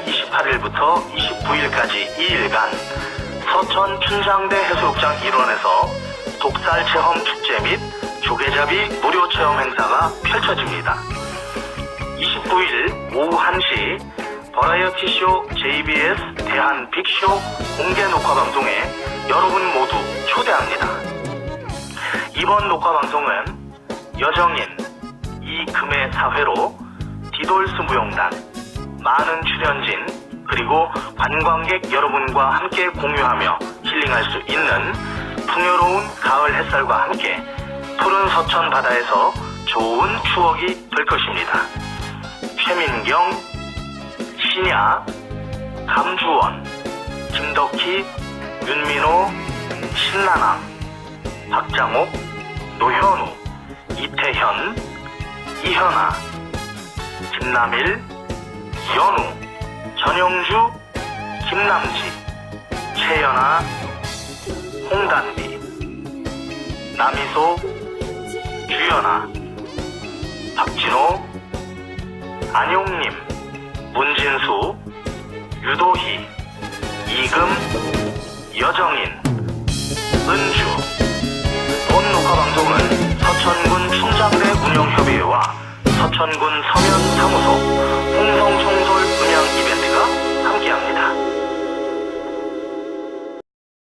18일부터 29일까지 2일간 서천 춘장대 해수욕장 일원에서 독살 체험 축제 및 조개잡이 무료 체험 행사가 펼쳐집니다. 29일 오후 1시 버라이어티쇼 JBS 대한 빅쇼 공개 녹화 방송에 여러분 모두 초대합니다. 이번 녹화 방송은 여정인 이금의 사회로 디돌스 무용단 많은 출연진 그리고 관광객 여러분과 함께 공유하며 힐링할 수 있는 풍요로운 가을 햇살과 함께 푸른 서천 바다에서 좋은 추억이 될 것입니다. 최민경, 신야, 감주원, 김덕희, 윤민호, 신나나, 박장옥, 노현우, 이태현, 이현아, 김남일, 연우, 전영주, 김남지, 최연아, 홍단비, 남희소, 주연아, 박진호, 안용님, 문진수, 유도희, 이금, 여정인, 은주. 본 녹화 방송은 서천군 춘장대 운영협의회와 서천군 서면사무소